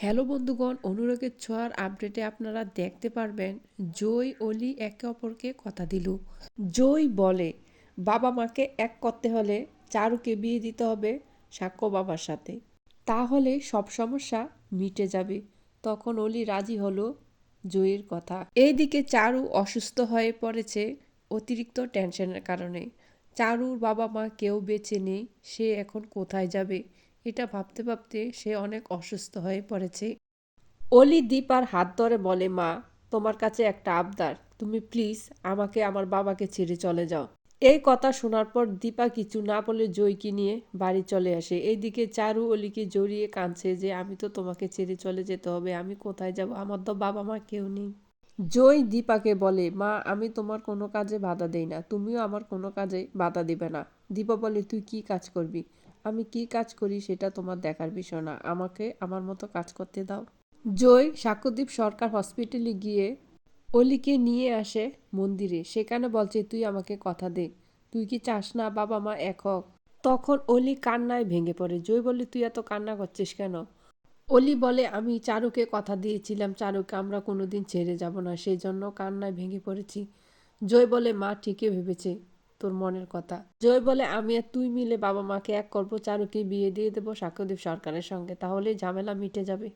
Hello বন্ধুগণ, অনুরাগের ছোঁয়ার আপডেটে আপনারা দেখতে পারবেন জয় অলি একে অপরকে কথা দিল। জয় বলে, বাবা মাকে এক করতে হলে চারুকে বিয়ে দিতে হবে সাক্ষ্য বাবার সাথে। তাহলে সব সমস্যা মিটে যাবে। তখন অলি রাজি হলো জয়ের কথা। এইদিকে চারু অসুস্থ হয়ে পড়েছে অতিরিক্ত টেনশনের কারণে। চারুর বাবা মা কেউ বেঁচে নেই, সে এখন কোথায় যাবে? এটা ভাবতে ভাবতে সে অনেক অসুস্থ হয়ে পড়েছে। অলি দীপার হাত ধরে বলে, মা, তোমার কাছে একটা আবদার। তুমি প্লিজ আমাকে, আমার বাবাকে ছেড়ে চলে যাও। এই কথা শোনার পর দীপা কিছু না বলে জয়কে নিয়ে বাড়ি চলে আসে। এইদিকে চারু অলিকে জড়িয়ে কাঁদছে যে, আমি তো তোমাকে ছেড়ে চলে যেতে হবে, আমি কোথায় যাব? আমার তো বাবা মা কেউ নেই। জয় দীপাকে বলে, মা, আমি তোমার কোনো কাজে বাধা দেই না। তুমিও আমার কোনো কাজে বাধা দিবে না। দীপা বলে, তুই কি কাজ করবি? আমি কি কাজ করি সেটা তোমার দেখার বিষয় না। আমাকে আমার মতো কাজ করতে দাও। জয় সাক্ষ্যদ্বীপ সরকার হসপিটালে গিয়ে অলিকে নিয়ে আসে মন্দিরে। সেখানে বলছে, তুই আমাকে কথা দে। তুই কি চাস না বাবা মা এক তখন অলি কান্নায় ভেঙে পড়ে। জয় বলে তুই এত কান্না করছিস কেন? অলি বলে, আমি চারুকে কথা দিয়েছিলাম। চারুকে আমরা কোনোদিন ছেড়ে যাব না। সেই জন্য কান্নায় ভেঙে পড়েছি। জয় বলে, মা ঠিকই ভেবেছে। তোর মনের কথা। জয় বলে, আমি আর তুই মিলে বাবা মাকে এক করব চারুকে বিয়ে দিয়ে দেবো সাক্ষ্যদীপ সরকারের সঙ্গে। তাহলেই ঝামেলা মিটে যাবে।